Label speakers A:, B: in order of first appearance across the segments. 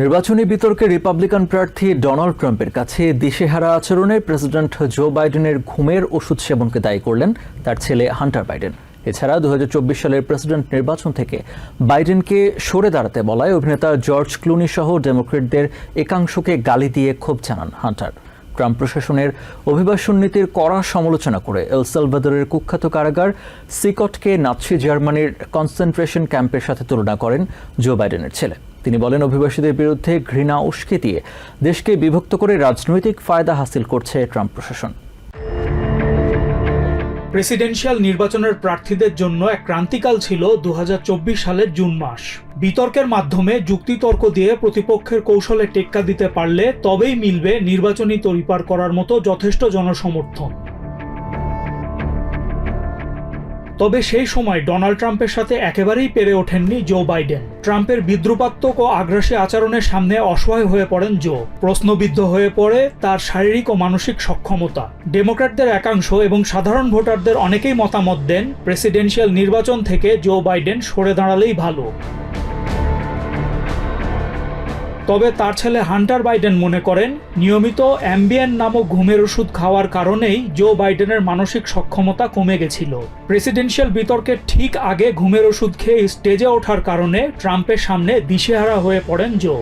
A: নির্বাচনী বিতর্কে রিপাবলিকান প্রার্থী ডোনাল্ড ট্রাম্পের কাছে দিশেহারা আচরণে প্রেসিডেন্ট জো বাইডেনের ঘুমের ওষুধ সেবনকে দায়ী করলেন তার ছেলে হান্টার বাইডেন। এছাড়া দু হাজার চব্বিশ সালের প্রেসিডেন্ট নির্বাচন থেকে বাইডেনকে সরে দাঁড়াতে বলায় অভিনেতা জর্জ ক্লুনি সহ ডেমোক্রেটদের একাংশকে গালি দিয়ে ক্ষোভ জানান হান্টার। ট্রাম্প প্রশাসনের অভিবাসন নীতির কড়া সমালোচনা করে এল সালভাদরের কুখ্যাত কারাগার সিকটকে নাৎসি জার্মানির কনসেন্ট্রেশন ক্যাম্পের সাথে তুলনা করেন জো বাইডেনের ছেলে। তিনি বলেন, অভিবাসীদের বিরুদ্ধে ঘৃণা উস্কে দিয়ে দেশকে বিভক্ত করে রাজনৈতিক ফায়দা হাসিল করছে ট্রাম্প প্রশাসন।
B: প্রেসিডেন্সিয়াল নির্বাচনের প্রার্থীদের জন্য এক ক্রান্তিকাল ছিল দু হাজার চব্বিশ সালের জুন মাস। বিতর্কের মাধ্যমে যুক্তিতর্ক দিয়ে প্রতিপক্ষের কৌশলে টেক্কা দিতে পারলে তবেই মিলবে নির্বাচনী তরিপার করার মতো যথেষ্ট জনসমর্থন। তবে সেই সময় ডোনাল্ড ট্রাম্পের সাথে একেবারেই পেরে ওঠেননি জো বাইডেন। ট্রাম্পের বিদ্রুপাত্মক ও আগ্রাসী আচরণের সামনে অসহায় হয়ে পড়েন জো। প্রশ্নবিদ্ধ হয়ে পড়ে তার শারীরিক ও মানসিক সক্ষমতা। ডেমোক্র্যাটদের একাংশ এবং সাধারণ ভোটারদের অনেকেই মতামত দেন প্রেসিডেন্সিয়াল নির্বাচন থেকে জো বাইডেন সরে দাঁড়ালেই ভালো। তবে তার ছেলে হান্টার বাইডেন মনে করেন, নিয়মিত অ্যাম্বিয়ান নামক ঘুমের ওষুধ খাওয়ার কারণেই জো বাইডেনের মানসিক সক্ষমতা কমে গেছিল। প্রেসিডেন্সিয়াল বিতর্কের ঠিক আগে ঘুমের ওষুধ খেয়ে স্টেজে ওঠার কারণে ট্রাম্পের সামনে দিশেহারা হয়ে পড়েন জো।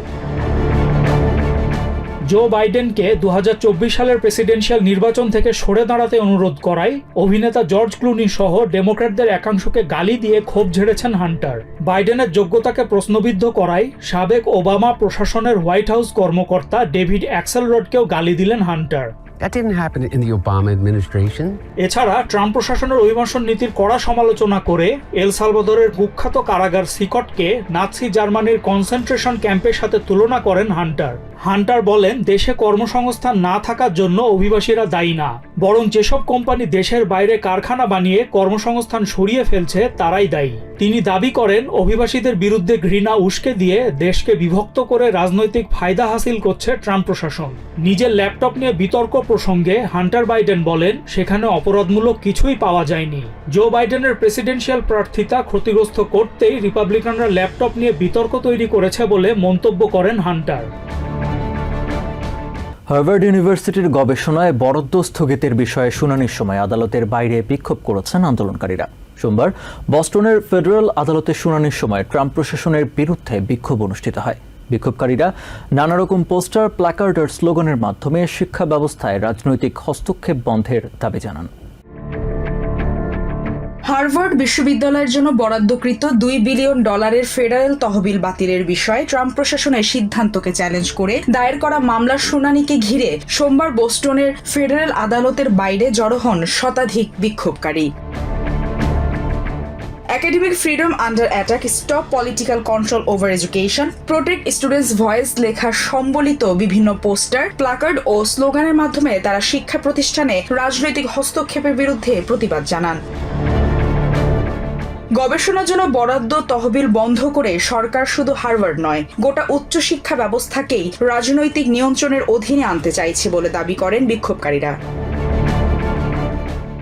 B: জো বাইডেনকে দু হাজার চব্বিশ সালের প্রেসিডেন্সিয়াল নির্বাচন থেকে সরে দাঁড়াতে অনুরোধ করায় অভিনেতা জর্জ ক্লুনি সহ ডেমোক্র্যাটদের একাংশকে গালি দিয়ে ক্ষোভ ঝেড়েছেন হান্টার। বাইডেনের যোগ্যতাকে প্রশ্নবিদ্ধ করায় সাবেক ওবামা প্রশাসনের হোয়াইট হাউস কর্মকর্তা ডেভিড অ্যাক্সেল অ্যাক্সেলরডকেও গালি দিলেন Hunter.
C: That didn't happen in the Obama administration.
B: এছাড়া ট্রাম্প প্রশাসনের অভিবাসন নীতির কড়া সমালোচনা করে এল সালভাদরের কুখ্যাত কারাগার সিকটকে নাৎসি জার্মানির কনসেন্ট্রেশন ক্যাম্পের সাথে তুলনা করেন হান্টার। হান্টার বলেন, দেশে কর্মসংস্থান না থাকার জন্য অভিবাসীরা দায়ী না। বরং যেসব কোম্পানি দেশের বাইরে কারখানা বানিয়ে কর্মসংস্থান সরিয়ে ফেলছে, তারাই দায়ী। তিনি দাবি করেন, অভিবাসীদের বিরুদ্ধে ঘৃণা উস্কে দিয়ে দেশকে বিভক্ত করে রাজনৈতিক ফায়দা হাসিল করছে ট্রাম্প প্রশাসন। নিজের ল্যাপটপ নিয়ে বিতর্ক প্রসঙ্গে হান্টার বাইডেন বলেন, সেখানে অপরাধমূলক কিছুই পাওয়া যায়নি। জো বাইডেনের প্রেসিডেন্সিয়াল প্রার্থিতা ক্ষতিগ্রস্ত করতেই রিপাবলিকানরা ল্যাপটপ নিয়ে বিতর্ক তৈরি করেছে বলে মন্তব্য করেন হান্টার।
A: হার্ভার্ড ইউনিভার্সিটির গবেষণায় বরাদ্দ স্থগিতের বিষয়ে শুনানির সময় আদালতের বাইরে বিক্ষোভ করেছেন আন্দোলনকারীরা। সোমবার বস্টনের ফেডারেল আদালতের শুনানির সময় ট্রাম্প প্রশাসনের বিরুদ্ধে বিক্ষোভ অনুষ্ঠিত হয়। বিক্ষোভকারীরা নানা রকম পোস্টার প্ল্যাকার্ড আর স্লোগানের মাধ্যমে শিক্ষা ব্যবস্থায় রাজনৈতিক হস্তক্ষেপ বন্ধের দাবি জানান।
D: হার্ভার্ড বিশ্ববিদ্যালয়ের জন্য বরাদ্দকৃত দুই বিলিয়ন ডলারের ফেডারেল তহবিল বাতিলের বিষয়ে ট্রাম্প প্রশাসনের সিদ্ধান্তকে চ্যালেঞ্জ করে দায়ের করা মামলার শুনানিকে ঘিরে সোমবার বোস্টনের ফেডারেল আদালতের বাইরে জড়ো হন শতাধিক বিক্ষোভকারী। Academic freedom under attack stop political control over education protect students voice লেখা সম্বলিত বিভিন্ন পোস্টার প্লাকার্ড ও স্লোগানের মাধ্যমে তারা শিক্ষা প্রতিষ্ঠানে রাজনৈতিক হস্তক্ষেপের বিরুদ্ধে প্রতিবাদ জানান। গবেষণার জন্য বরাদ্দ তহবিল বন্ধ করে সরকার শুধু হার্ভার্ড নয়, গোটা উচ্চশিক্ষা ব্যবস্থাকেই রাজনৈতিক নিয়ন্ত্রণের অধীনে আনতে চাইছে বলে দাবি করেন বিক্ষোভকারীরা।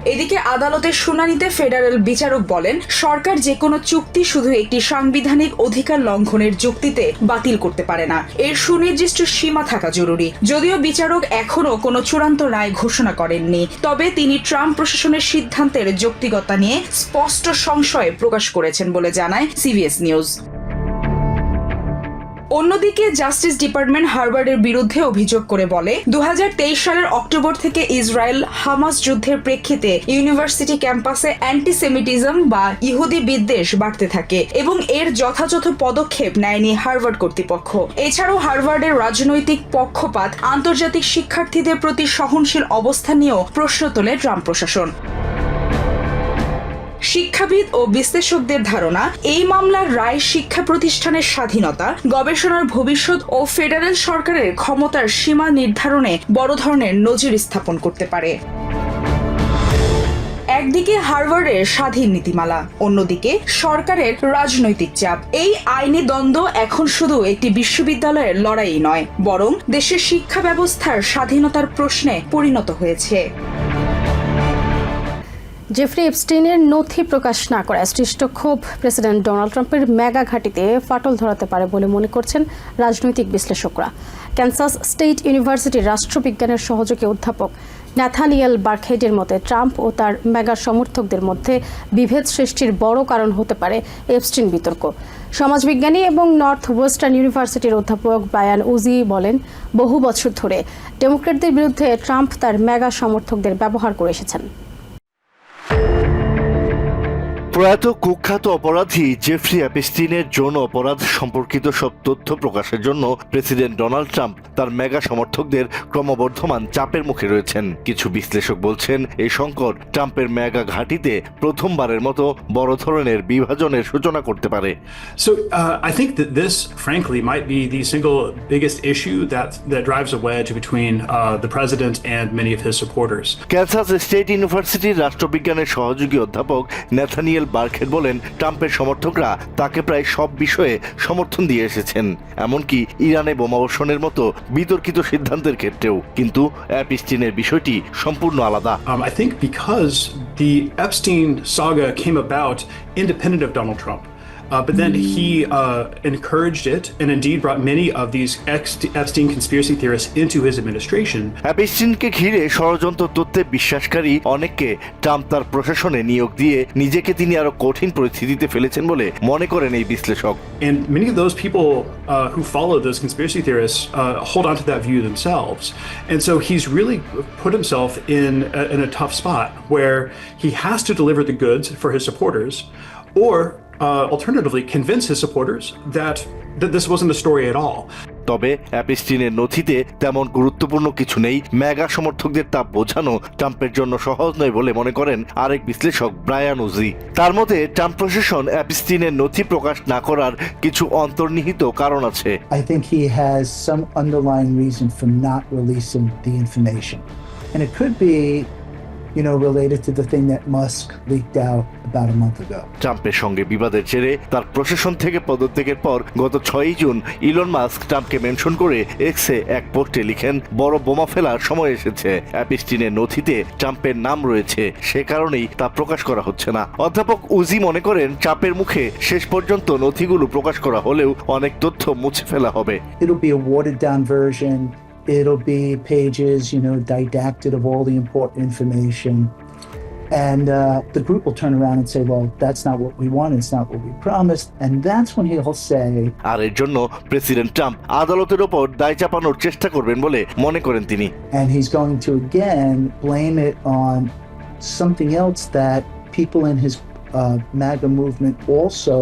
D: এদিকে আদালতের শুনানিতে ফেডারেল বিচারক বলেন, সরকার যে কোনো চুক্তি শুধু একটি সাংবিধানিক অধিকার লঙ্ঘনের যুক্তিতে বাতিল করতে পারে না। এর সুনির্দিষ্ট সীমা থাকা জরুরি। যদিও বিচারক এখনও কোনো চূড়ান্ত রায় ঘোষণা করেননি, তবে তিনি ট্রাম্প প্রশাসনের সিদ্ধান্তের যৌক্তিকতা নিয়ে স্পষ্ট সংশয় প্রকাশ করেছেন বলে জানায় সিবিএস নিউজ। অন্যদিকে জাস্টিস ডিপার্টমেন্ট হার্ভার্ডের বিরুদ্ধে অভিযোগ করে বলে, দুহাজার তেইশ সালের অক্টোবর থেকে ইসরায়েল হামাস যুদ্ধের প্রেক্ষিতে ইউনিভার্সিটি ক্যাম্পাসে অ্যান্টিসেমিটিজম বা ইহুদি বিদ্বেষ বাড়তে থাকে এবং এর যথাযথ পদক্ষেপ নেয়নি হার্ভার্ড কর্তৃপক্ষ। এছাড়াও হার্ভার্ডের রাজনৈতিক পক্ষপাত আন্তর্জাতিক শিক্ষার্থীদের প্রতি সহনশীল অবস্থা নিয়েও প্রশ্ন তোলে ট্রাম্প প্রশাসন। শিক্ষাবিদ ও বিশ্লেষকদের ধারণা, এই মামলার রায় শিক্ষা প্রতিষ্ঠানের স্বাধীনতা, গবেষণার ভবিষ্যৎ ও ফেডারেল সরকারের ক্ষমতার সীমা নির্ধারণে বড় ধরনের নজির স্থাপন করতে পারে। একদিকে হার্ভার্ডের স্বাধীন নীতিমালা, অন্যদিকে সরকারের রাজনৈতিক চাপ। এই আইনি দ্বন্দ্ব এখন শুধু একটি বিশ্ববিদ্যালয়ের লড়াই নয়, বরং দেশের শিক্ষা ব্যবস্থার স্বাধীনতার প্রশ্নে পরিণত হয়েছে।
E: জেফরি এপস্টিনের নথি প্রকাশ না করায় সৃষ্ট ক্ষোভ প্রেসিডেন্ট ডোনাল্ড ট্রাম্পের মেগা ঘাঁটিতে ফাটল ধরাতে পারে বলে মনে করছেন রাজনৈতিক বিশ্লেষকরা। ক্যান্সাস স্টেট ইউনিভার্সিটির রাষ্ট্রবিজ্ঞানের সহযোগী অধ্যাপক ন্যাথানিয়েল বার্খেডের মতে ট্রাম্প ও তার মেগা সমর্থকদের মধ্যে বিভেদ সৃষ্টির বড় কারণ হতে পারে এপস্টিন বিতর্ক। সমাজবিজ্ঞানী এবং নর্থ ওয়েস্টার্ন ইউনিভার্সিটির অধ্যাপক বায়ান উজি বলেন, বহু বছর ধরে ডেমোক্রেটদের বিরুদ্ধে ট্রাম্প তার মেগা সমর্থকদের ব্যবহার করে এসেছেন।
F: প্রয়াত কুখ্যাত অপরাধী জেফরি অ্যাপিস্টিনের যৌন অপরাধ সম্পর্কিত সব তথ্য প্রকাশের জন্য প্রেসিডেন্ট ডোনাল্ড ট্রাম্প তার মেগা সমর্থকদের ক্রমবর্ধমান চাপের মুখে রয়েছেন কিছু বিশ্লেষক বলছেন এই সংকট ট্রাম্পের মেগা ঘাঁটিতে প্রথমবারের মতো বড় ধরনের বিভাজনের সূচনা করতে পারে
G: So uh, I think that this, frankly, might be the single biggest issue that that drives a wedge between uh, the president and many of his supporters.
F: Kansas State ইউনিভার্সিটির রাষ্ট্রবিজ্ঞানের সহযোগী অধ্যাপক ন্যাথানিয়েল বার্খেট বলেন, ট্রাম্পের সমর্থকরা তাকে প্রায় সব বিষয়ে সমর্থন দিয়ে এসেছেন এমনকি ইরানে বোমাবর্ষণের মতো বিতর্কিত সিদ্ধান্তের ক্ষেত্রেও কিন্তু অ্যাপিস্টিনের বিষয়টি সম্পূর্ণ আলাদা
G: I think because the Epstein saga came about independent of Donald Trump. Uh, but then he uh, encouraged it and indeed brought many of these ex- Epstein conspiracy theorists into his administration.
F: অ্যাপিস্টিনকে ঘিরে ষড়যন্ত্র তত্ত্বে বিশ্বাসকারী অনেককে Trump তার প্রশাসনে নিয়োগ দিয়ে নিজেকে তিনি আরো কঠিন পরিস্থিতিতে ফেলেছেন বলে মনে করেন এই বিশ্লেষক
G: And many of those people uh, who follow those conspiracy theorists uh, hold on to that view themselves. And so he's really put himself in a, in a tough spot where he has to deliver the goods for his supporters or uh, Uh, alternatively convince his supporters this wasn't a story at all.
F: তবে অ্যাপিস্টিনের নথিতে তেমন গুরুত্বপূর্ণ কিছু নেই। Mega সমর্থকদের তা বোঝানো ট্রাম্পের জন্য সহজ নয় বলে মনে করেন আরেক বিশ্লেষক ব্রায়ান উজি তার মতে ট্রাম্প প্রশাসন অ্যাপিস্টিনের নথি প্রকাশ না করার কিছু অন্তর্নিহিত কারণ আছে।
H: I think he has some underlying reason for not releasing the information you know, related to the thing that Musk leaked out about a month ago.
F: ট্রাম্পের সঙ্গে বিবাদের জেরে তার প্রশাসন থেকে পদত্যাগের পর গত ছয়ই জুন ইলন মাস্ক ট্রাম্পকে মেনশন করে এক্সে এক পোস্টে লিখেন বড় বোমা ফেলার সময় এসেছে অ্যাপিস্টিনের নথিতে ট্রাম্পের নাম রয়েছে সে কারণেই তা প্রকাশ করা হচ্ছে না অধ্যাপক উজি মনে করেন চাপের মুখে শেষ পর্যন্ত নথিগুলো প্রকাশ করা হলেও অনেক তথ্য মুছে ফেলা হবে
H: It'll be a watered down version. It'll be pages, you know, didacted of all the important information. And uh, the group will turn around and say, well, that's not what we want. It's not what we promised. And that's when he'll say,
F: আর এর জন্য president Trump আদালতের ওপর দায় চাপানোর চেষ্টা করবেন বলে মনে করেন তিনি
H: and he's going to again blame it on something else that people in his uh, MAGA movement also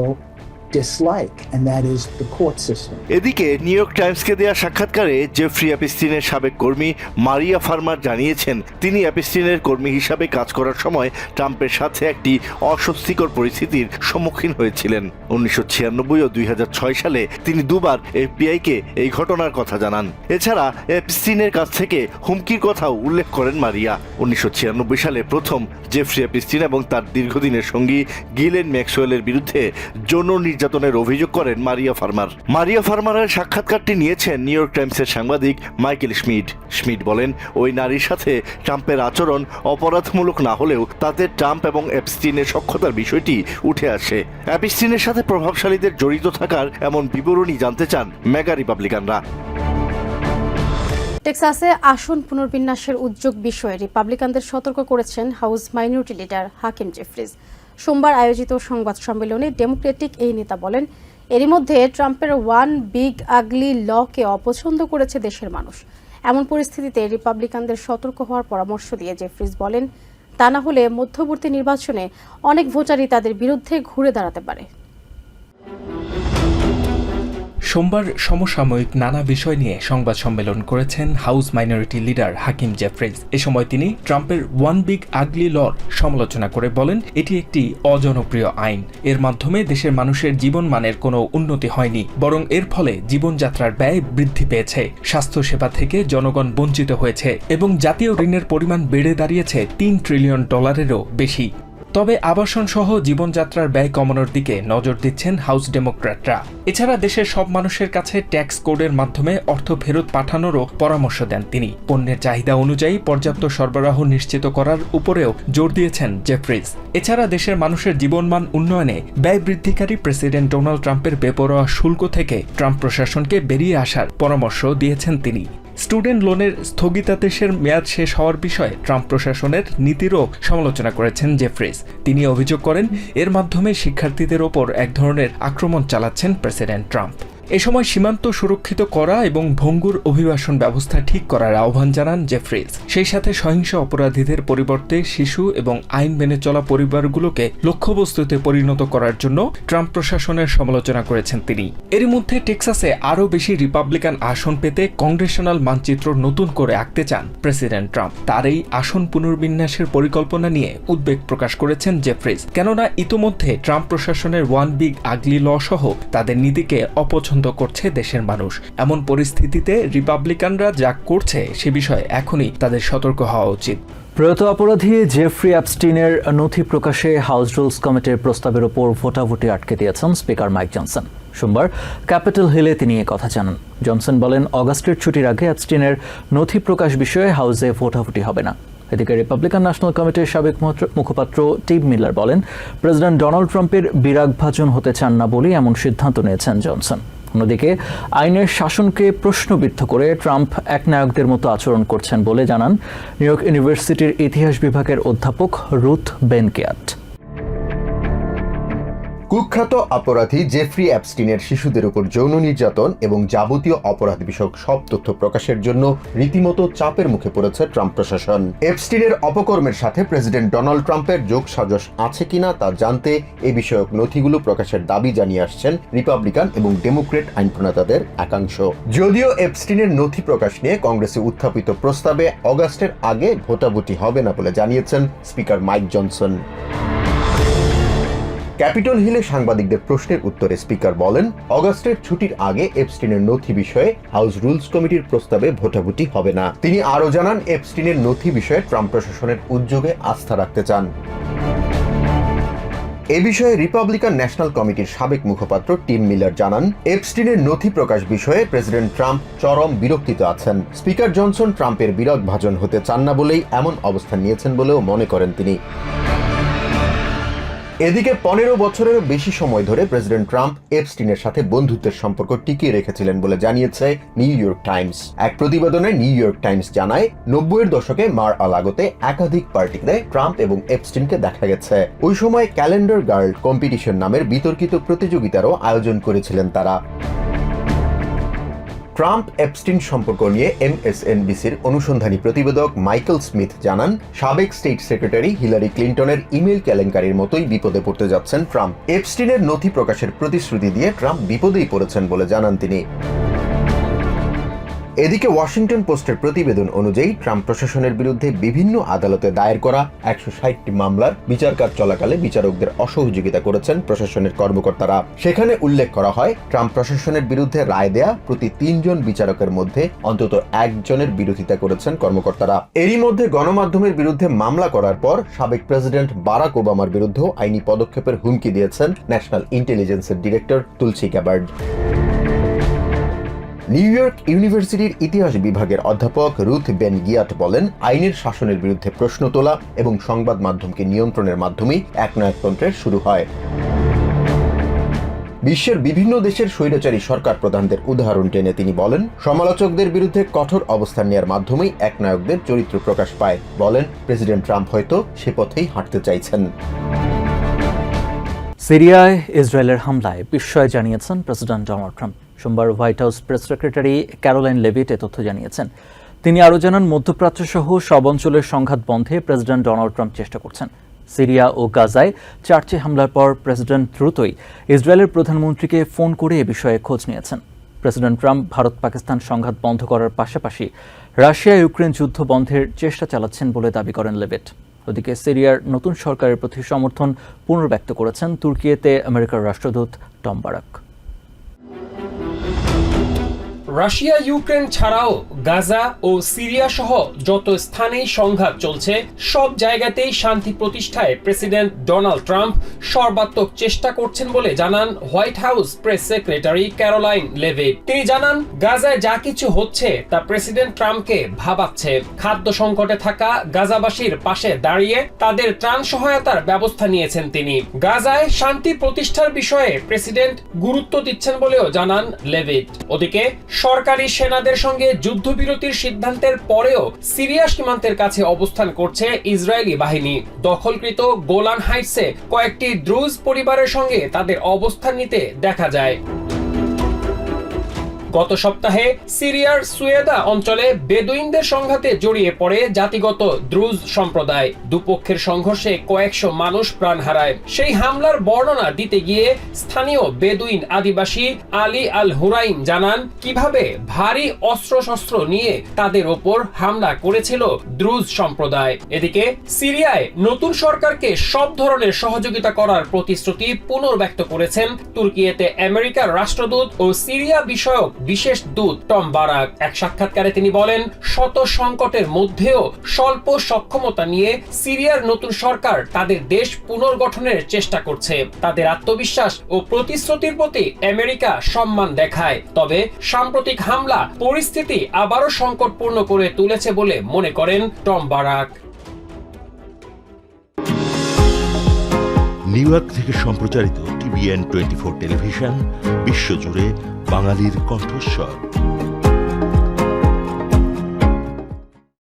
H: dislike, and that is the court system.
F: এদিকে নিউ ইয়র্ক টাইমসকে দেয়া সাক্ষাৎকারে জেফ্রি অ্যাপিস্টিনের সাবেক কর্মী মারিয়া ফার্মার জানিয়েছেন তিনি অ্যাপিস্টিনের কর্মী হিসাবে কাজ করার সময় ট্রাম্পের সাথে একটি অস্বস্তিকর পরিস্থিতির সম্মুখীন হয়েছিলেন। উনিশশো ছিয়ানব্বই ও দুই সালে তিনি দুবার এফবিআইকে এই ঘটনার কথা জানান। এছাড়া অ্যাপিস্টিনের কাছ থেকে হুমকির কথাও উল্লেখ করেন মারিয়া। উনিশশো ছিয়ানব্বই সালে প্রথম জেফ্রি অ্যাপিস্টিন এবং তার দীর্ঘদিনের সঙ্গী গিলেন ম্যাক্সওয়েলের বিরুদ্ধে যৌন নির্যাতনের অভিযোগ করেন মারিয়া ফার্মার। মারিয়া ফার্মারের সাক্ষাৎকারটি নিয়েছেন নিউ ইয়র্ক টাইমসের সাংবাদিক মাইকেল স্মিড। স্মিড বলেন, ওই নারীর সাথে ট্রাম্পের আচরণ অপরাধমূলক না হলেও তাতে ট্রাম্প এবং অ্যাপস্টিনের সক্ষতার বিষয়টি উঠে আসে। অ্যাপস্টিনের সাথে প্রভাবশালীদের জড়িত থাকার এমন বিবরণী জানতে চান মেগা রিপাবলিকানরা।
E: টেক্সাসে আসন পুনর্বিন্যাসের উদ্যোগ বিষয়ে রিপাবলিকানদের সতর্ক করেছেন House Minority Leader Hakeem Jeffries. সোমবার আয়োজিত সংবাদ সম্মেলনে ডেমোক্রেটিক এই নেতা বলেন, এরই মধ্যে ট্রাম্পের ওয়ান বিগ আগলি লকে অপছন্দ করেছে দেশের মানুষ। এমন পরিস্থিতিতে রিপাবলিকানদের সতর্ক হওয়ার পরামর্শ দিয়ে জেফ্রিজ বলেন, তা না হলে মধ্যবর্তী নির্বাচনে অনেক ভোটারই তাদের বিরুদ্ধে ঘুরে দাঁড়াতে পারে।
I: সোমবার সমসাময়িক নানা বিষয় নিয়ে সংবাদ সম্মেলন করেছেন House Minority Leader Hakeem Jeffries. এ সময় তিনি ট্রাম্পের ওয়ান বিগ আগলি লর সমালোচনা করে বলেন, এটি একটি অজনপ্রিয় আইন। এর মাধ্যমে দেশের মানুষের জীবনমানের কোনো উন্নতি হয়নি, বরং এর ফলে জীবনযাত্রার ব্যয় বৃদ্ধি পেয়েছে, স্বাস্থ্যসেবা থেকে জনগণ বঞ্চিত হয়েছে এবং জাতীয় ঋণের পরিমাণ বেড়ে দাঁড়িয়েছে তিন ট্রিলিয়ন ডলারেরও বেশি। তবে আবাসন সহ জীবনযাত্রার ব্যয় কমানোর দিকে নজর দিচ্ছেন হাউস ডেমোক্র্যাটরা। এছাড়া দেশের সব মানুষের কাছে ট্যাক্স কোডের মাধ্যমে অর্থ ফেরত পাঠানোরও পরামর্শ দেন তিনি। পণ্যের চাহিদা অনুযায়ী পর্যাপ্ত সরবরাহ নিশ্চিত করার উপরেও জোর দিয়েছেন জেফ্রিজ এছাড়া দেশের মানুষের জীবনমান উন্নয়নে ব্যয় বৃদ্ধিকারী প্রেসিডেন্ট ডোনাল্ড ট্রাম্পের বেপরোয়া শুল্ক থেকে ট্রাম্প প্রশাসনকে বেরিয়ে আসার পরামর্শ দিয়েছেন তিনি। স্টুডেন্ট লোনের স্থগিতাদেশের মেয়াদ শেষ হওয়ার বিষয়ে ট্রাম্প প্রশাসনের নীতিরও সমালোচনা করেছেন জেফ্রিস। তিনি অভিযোগ করেন, এর মাধ্যমে শিক্ষার্থীদের ওপর এক ধরনের আক্রমণ চালাচ্ছেন প্রেসিডেন্ট ট্রাম্প। এ সময় সীমান্ত সুরক্ষিত করা এবং ভঙ্গুর অভিবাসন ব্যবস্থা ঠিক করার আহ্বান জানান জেফ্রিজ। সেই সাথে সহিংস অপরাধীদের পরিবর্তে শিশু এবং আইন মেনে চলা পরিবারগুলোকে লক্ষ্যবস্তুতে পরিণত করার জন্য ট্রাম্প প্রশাসনের সমালোচনা করেছেন তিনি। এর মধ্যে টেক্সাসে আরও বেশি রিপাবলিকান আসন পেতে কংগ্রেশনাল মানচিত্র নতুন করে আঁকতে চান প্রেসিডেন্ট ট্রাম্প। তার এই আসন পুনর্বিন্যাসের পরিকল্পনা নিয়ে উদ্বেগ প্রকাশ করেছেন জেফ্রিজ। কেননা ইতোমধ্যে ট্রাম্প প্রশাসনের ওয়ান বিগ আগলি ল সহ তাদের নীতিকে অপছন্দ করছে দেশের মানুষ। এমন পরিস্থিতিতে রিপাবলিকানরা যা করছে সে বিষয়ে এখনই তাদের সতর্ক হওয়া উচিত।
A: প্রয়াত অপরাধী জেফ্রি অ্যাপস্টিনের নথি প্রকাশে হাউস রুলস কমিটির প্রস্তাবের ওপর ভোটাভুটি আটকে দিয়েছেন স্পিকার মাইক জনসন। সোমবার ক্যাপিটাল হিলে তিনি কথা জানান। জনসন বলেন, অগাস্টের ছুটির আগে অ্যাপস্টিনের নথি প্রকাশ বিষয়ে হাউসে ভোটাভুটি হবে না। এদিকে রিপাবলিকান ন্যাশনাল কমিটির সাবেক মুখ- মুখপাত্র টিম মিলার বলেন, প্রেসিডেন্ট ডোনাল্ড ট্রাম্পের বিরাগভাজন হতে চান না বলেই এমন সিদ্ধান্ত নিয়েছেন জনসন। অন্যদিকে, আইনের শাসনকে প্রশ্নবিদ্ধ করে ট্রাম্প একনায়কদের মতো আচরণ করছেন বলে জানান নিউ ইউনিভার্সিটির ইতিহাস বিভাগের অধ্যাপক রুথ বেনকেয়াট।
J: কুখ্যাত অপরাধী জেফ্রি অ্যাপস্টিনের শিশুদের উপর যৌন নির্যাতন এবং যাবতীয় অপরাধ বিষয়ক সব তথ্য প্রকাশের জন্য রীতিমতো চাপের মুখে পড়েছে ট্রাম্প প্রশাসন। এপস্টিনের অপকর্মের সাথে প্রেসিডেন্ট ডোনাল্ড ট্রাম্পের যোগ সাজস আছে কিনা তা জানতে এ বিষয়ক নথিগুলো প্রকাশের দাবি জানিয়ে আসছেন রিপাবলিকান এবং ডেমোক্রেট আইন প্রণেতাদের একাংশ। যদিও এপস্টিনের নথি প্রকাশ নিয়ে কংগ্রেসে উত্থাপিত প্রস্তাবে অগাস্টের আগে ভোটাভুটি হবে না বলে জানিয়েছেন স্পিকার মাইক জনসন। ক্যাপিটল হিলে সাংবাদিকদের প্রশ্নের উত্তরে স্পিকার বলেন, অগাস্টের ছুটির আগে এপস্টিনের নথি বিষয়ে হাউস রুলস কমিটির প্রস্তাবে ভোটাভুটি হবে না। তিনি আরও জানান, এপস্টিনের নথি বিষয়ে ট্রাম্প প্রশাসনের উদ্যোগে আস্থা রাখতে চান। এ বিষয়ে রিপাবলিকান ন্যাশনাল কমিটির সাবেক মুখপাত্র টিম মিলার জানান, এপস্টিনের নথি প্রকাশ বিষয়ে প্রেসিডেন্ট ট্রাম্প চরম বিরক্তিত আছেন। স্পিকার জনসন ট্রাম্পের বিরোধ ভাজন হতে চান না বলেই এমন অবস্থান নিয়েছেন বলেও মনে করেন তিনি। এদিকে পনেরো বছরেরও বেশি সময় ধরে প্রেসিডেন্ট ট্রাম্প এপস্টিনের সাথে বন্ধুত্বের সম্পর্ক টিকিয়ে রেখেছিলেন বলে জানিয়েছে নিউ ইয়র্ক টাইমস। এক প্রতিবেদনে নিউ ইয়র্ক টাইমস জানায়, নব্বইয়ের দশকে মার আলাগোতে একাধিক পার্টিতে ট্রাম্প এবং এপস্টিনকে দেখা গেছে। ওই সময় ক্যালেন্ডার গার্ল কম্পিটিশন নামের বিতর্কিত প্রতিযোগিতারও আয়োজন করেছিলেন তারা। ট্রাম্প এপস্টিন সম্পর্ক নিয়ে এমএসএনবিসির অনুসন্ধানী প্রতিবেদক মাইকেল স্মিথ জানান, সাবেক স্টেট সেক্রেটারি হিলারি ক্লিন্টনের ইমেল কেলেঙ্কারির মতোই বিপদে পড়তে যাচ্ছেন ট্রাম্প এপস্টিনের নথি প্রকাশের প্রতিশ্রুতি দিয়ে ট্রাম্প বিপদেই পড়েছেন বলে জানান তিনি। এদিকে ওয়াশিংটন পোস্টের প্রতিবেদন অনুযায়ী ট্রাম্প প্রশাসনের বিরুদ্ধে বিভিন্ন আদালতে দায়ের করা একশো ষাটটি মামলার বিচার কাজ চলাকালে বিচারকদের অসহযোগিতা করেছেন প্রশাসনের কর্মকর্তারা। সেখানে উল্লেখ করা হয়, ট্রাম্প প্রশাসনের বিরুদ্ধে রায় দেয়া প্রতি তিনজন বিচারকের মধ্যে অন্তত একজনের বিরোধিতা করেছেন কর্মকর্তারা। এরই মধ্যে গণমাধ্যমের বিরুদ্ধে মামলা করার পর সাবেক প্রেসিডেন্ট বারাক ওবামার বিরুদ্ধেও আইনি পদক্ষেপের হুমকি দিয়েছেন ন্যাশনাল ইন্টেলিজেন্সের Director Tulsi Gabbard New York ইউনিভার্সিটির ইতিহাস বিভাগের অধ্যাপক রুথ বেন গিয়াট বলেন, আইনের শাসনের বিরুদ্ধে প্রশ্ন তোলা এবং সংবাদ মাধ্যমকে নিয়ন্ত্রণের মাধ্যমেই একনায়কতন্ত্রের শুরু হয়। বিশ্বের বিভিন্ন দেশের স্বৈরাচারী সরকার প্রধানদের উদাহরণ টেনে তিনি বলেন, সমালোচকদের বিরুদ্ধে কঠোর অবস্থান নেওয়ার মাধ্যমেই একনায়কদের চরিত্র প্রকাশ পায়। বলেন, প্রেসিডেন্ট ট্রাম্প হয়তো সে পথেই হাঁটতে চাইছেন।
A: সিরিয়ায় ইসরায়েলের হামলায় বিস্ময় জানিয়েছেন প্রেসিডেন্ট ডোনাল্ড ট্রাম্প। সোমবার White House Press Secretary Karoline Leavitt এ তথ্য জানিয়েছেন। তিনি আরও জানান মধ্যপ্রাচ্য সহ সব অঞ্চলের সংঘাত বন্ধে প্রেসিডেন্ট ডোনাল্ড ট্রাম্প চেষ্টা করছেন। সিরিয়া ও গাজায় চার্চে হামলার পর প্রেসিডেন্ট দ্রুতই ইসরায়েলের প্রধানমন্ত্রীকে ফোন করে এ বিষয়ে খোঁজ নিয়েছেন। প্রেসিডেন্ট ট্রাম্প ভারত পাকিস্তান সংঘাত বন্ধ করার পাশাপাশি রাশিয়া ইউক্রেন যুদ্ধ বন্ধের চেষ্টা চালাচ্ছেন বলে দাবি করেন লেবেট ওদিকে সিরিয়ার নতুন সরকারের প্রতি সমর্থন পুনর্ব্যক্ত করেছেন তুর্কিয়েতে আমেরিকার রাষ্ট্রদূত টম বারাক।
K: রাশিয়া, ইউক্রেন ছাড়াও গাজা ও সিরিয়া সহ যত স্থানেই সংঘাত চলছে, সব জায়গাতেই শান্তি প্রতিষ্ঠায় প্রেসিডেন্ট ডোনাল্ড ট্রাম্প সর্বাত্মক চেষ্টা করছেন বলে জানান White House Press Secretary Karoline Leavitt তিনি জানান, গাজায় যা কিছু হচ্ছে তা প্রেসিডেন্ট ট্রাম্পকে ভাবাচ্ছে। খাদ্য সংকটে থাকা গাজাবাসীর পাশে দাঁড়িয়ে তাদের ত্রাণ সহায়তার ব্যবস্থা নিয়েছেন তিনি। গাজায় শান্তি প্রতিষ্ঠার বিষয়ে প্রেসিডেন্ট গুরুত্ব দিচ্ছেন বলেও জানান লেভিট ওদিকে সরকারি সেনাদের সঙ্গে যুদ্ধবিরতির সিদ্ধান্তের পরেও সিরিয়া সীমান্তের কাছে অবস্থান করছে ইসরায়েলি বাহিনী। দখলকৃত গোলান হাইটসে কয়েকটি দ্রুজ পরিবারের সঙ্গে তাদের অবস্থান নিতে দেখা যায়। গত সপ্তাহে সিরিয়ার সুয়েদা অঞ্চলে বেদুইনদের সংঘাতে জড়িয়ে পড়ে জাতিগত দ্রুজ সম্প্রদায়। দুপক্ষের সংঘর্ষে কয়েকশো মানুষ প্রাণ হারায়। সেই হামলার বর্ণনা দিতে গিয়ে স্থানীয় বেদুইন আদিবাসী আলী আল হুরাইন জানান, কীভাবে ভারী অস্ত্রশস্ত্র নিয়ে তাদের ওপর হামলা করেছিল দ্রুজ সম্প্রদায়। এদিকে সিরিয়ায় নতুন সরকারকে সব ধরনের সহযোগিতা করার প্রতিশ্রুতি পুনর্ব্যক্ত করেছেন তুর্কিয়েতে আমেরিকার রাষ্ট্রদূত ও সিরিয়া বিষয়ক বিশেষ দূত টম বারাক এক সাক্ষাৎকারে তিনি বলেন, শত সংকটের মধ্যেও স্বল্প সক্ষমতা নিয়ে সিরিয়ার নতুন সরকার তাদের দেশ পুনর্গঠনের চেষ্টা করছে। তাদের আত্মবিশ্বাস ও প্রতিশ্রুতির প্রতি আমেরিকা সম্মান দেখায়। তবে সাম্প্রতিক হামলা পরিস্থিতি আবারও সংকটপূর্ণ করে তুলেছে বলে মনে করেন টম বারাক।
L: নিউ ইয়র্ক থেকে সম্প্রচারিত টিভিএন টোয়েন্টি ফোর টেলিভিশন, বিশ্বজুড়ে বাঙালির কণ্ঠস্বর।